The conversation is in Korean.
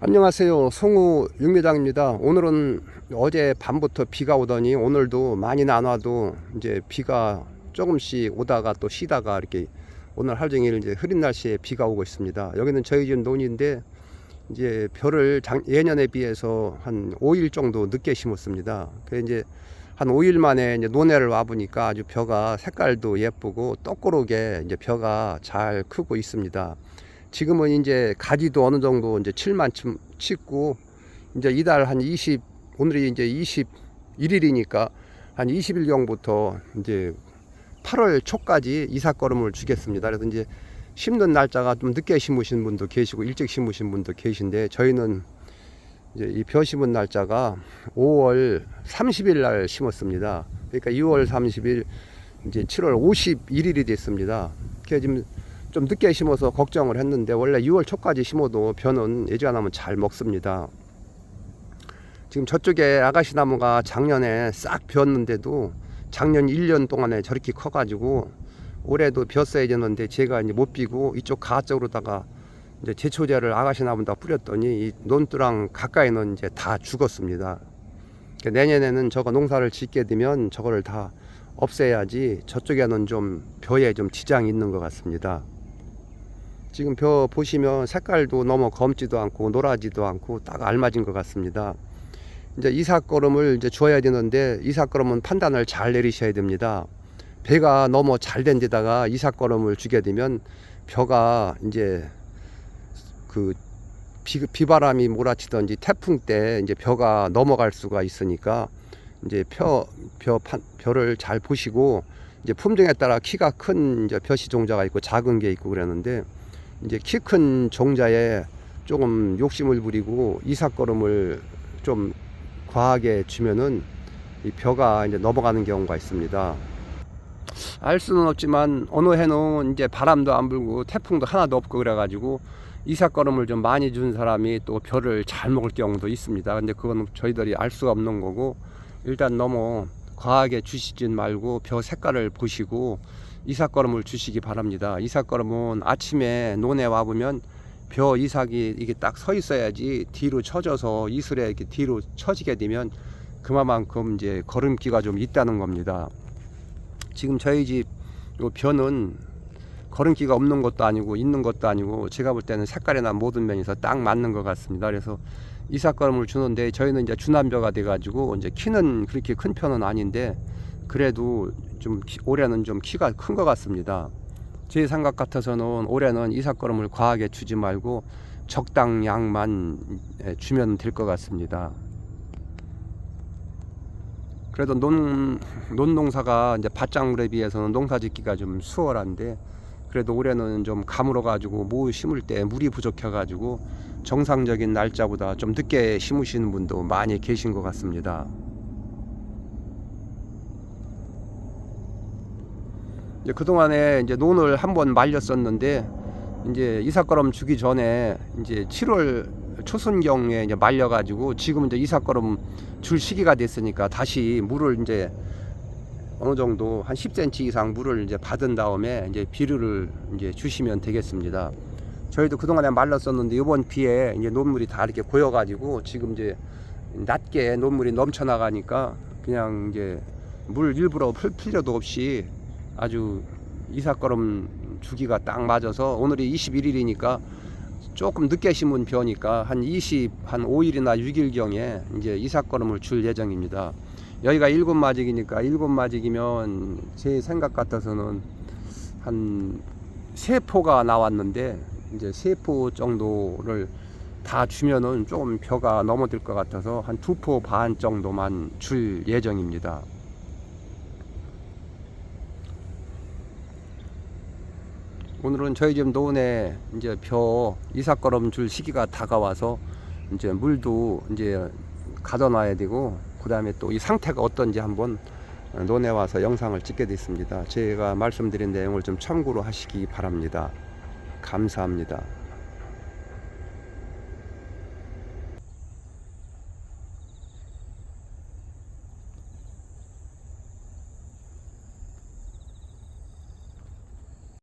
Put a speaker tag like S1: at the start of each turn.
S1: 안녕하세요. 송우 육매장입니다. 오늘은 어제 밤부터 비가 오더니 오늘도 많이 안 와도 이제 비가 조금씩 오다가 또 쉬다가 이렇게 오늘 하루 종일 이제 흐린 날씨에 비가 오고 있습니다. 여기는 저희 집 논인데 이제 벼를 작, 예년에 비해서 한 5일 정도 늦게 심었습니다. 그래 이제 한 5일 만에 이제 논에를 와 보니까 아주 벼가 색깔도 예쁘고 똑고르게 이제 벼가 잘 크고 있습니다. 지금은 이제 가지도 어느 정도 이제 7만 쯤 치고 이제 이달 한 20, 오늘이 이제 21일이니까 한 20일경부터 이제 8월 초까지 이삭걸음을 주겠습니다. 그래서 이제 심는 날짜가 좀 늦게 심으신 분도 계시고 일찍 심으신 분도 계신데 저희는 이제 이벼 심은 날짜가 5월 30일 날 심었습니다. 그러니까 6월 30일 이제 7월 51일이 됐습니다. 그래서 지금 좀 늦게 심어서 걱정을 했는데 원래 6월 초까지 심어도 벼는 예전하면 잘 먹습니다. 지금 저쪽에 아가씨 나무가 작년에 싹 폈는데도 작년 1년 동안에 저렇게 커가지고 올해도 벼어야 되는데 제가 이제 못 비고 이쪽 가 쪽으로다가 이제 제초제를 아가씨 나무다 뿌렸더니 이 논두랑 가까이는 이제 다 죽었습니다. 그러니까 내년에는 저거 농사를 짓게 되면 저거를 다 없애야지 저쪽에는 좀 벼에 좀 지장이 있는 것 같습니다. 지금 벼 보시면 색깔도 너무 검지도 않고 노라지도 않고 딱 알맞은 것 같습니다. 이제 이삭걸음을 이제 주어야 되는데 이삭걸음은 판단을 잘 내리셔야 됩니다. 배가 너무 잘 된 데다가 이삭걸음을 주게 되면 벼가 이제 그 비, 비바람이 몰아치든지 태풍 때 이제 벼가 넘어갈 수가 있으니까 이제 벼, 벼, 판, 벼를 잘 보시고 이제 품종에 따라 키가 큰 이제 벼시 종자가 있고 작은 게 있고 그러는데 이제 키 큰 종자에 조금 욕심을 부리고 이삭걸음을 좀 과하게 주면은 이 벼가 이제 넘어가는 경우가 있습니다. 알 수는 없지만 어느 해는 이제 바람도 안 불고 태풍도 하나도 없고 그래가지고 이삭걸음을 좀 많이 준 사람이 또 벼를 잘 먹을 경우도 있습니다. 근데 그건 저희들이 알 수가 없는 거고 일단 너무 과하게 주시진 말고 벼 색깔을 보시고 이삭걸음을 주시기 바랍니다. 이삭걸음은 아침에 논에 와 보면 벼 이삭이 이게 딱 서 있어야지 뒤로 쳐져서 이슬에 이렇게 뒤로 처지게 되면 그만큼 이제 걸음기가 좀 있다는 겁니다. 지금 저희 집 요 벼는 걸음기가 없는 것도 아니고 있는 것도 아니고 제가 볼 때는 색깔이나 모든 면에서 딱 맞는 것 같습니다. 그래서 이삭걸음을 주는데 저희는 이제 주남벼가 돼가지고 이제 키는 그렇게 큰 편은 아닌데 그래도 좀 키, 올해는 좀 키가 큰 것 같습니다. 제 생각 같아서는 올해는 이삭걸음을 과하게 주지 말고 적당량만 예, 주면 될 것 같습니다. 그래도 논, 논 농사가 이제 밭작물에 비해서는 농사 짓기가 좀 수월한데 그래도 올해는 좀 가물어 가지고 모 심을 때 물이 부족해 가지고 정상적인 날짜보다 좀 늦게 심으시는 분도 많이 계신 것 같습니다. 이제 그동안에 이제 논을 한 번 말렸었는데 이제 이삭걸음 주기 전에 이제 7월 초순경에 이제 말려가지고 지금 이제 이삭걸음 줄 시기가 됐으니까 다시 물을 이제 어느 정도 한 10cm 이상 물을 이제 받은 다음에 이제 비료를 이제 주시면 되겠습니다. 저희도 그동안에 말랐었는데 이번 비에 이제 논물이 다 이렇게 고여가지고 지금 이제 낮게 논물이 넘쳐나가니까 그냥 이제 물 일부러 풀 필요도 없이 아주 이삭걸음 주기가 딱 맞아서 오늘이 21일이니까 조금 늦게 심은 벼니까 한 20, 한 5일이나 6일경에 이제 이삭걸음을 줄 예정입니다. 여기가 일곱 마직이니까 일곱 마직이면 제 생각 같아서는 한 세 포가 나왔는데 이제 세 포 정도를 다 주면은 조금 벼가 넘어들 것 같아서 한 두 포 반 정도만 줄 예정입니다. 오늘은 저희 집 노은에 이제 벼 이삭걸음 줄 시기가 다가와서 이제 물도 이제 가둬놔야 되고 그 다음에 또 이 상태가 어떤지 한번 논에 와서 영상을 찍게 됐습니다. 제가 말씀드린 내용을 좀 참고로 하시기 바랍니다. 감사합니다.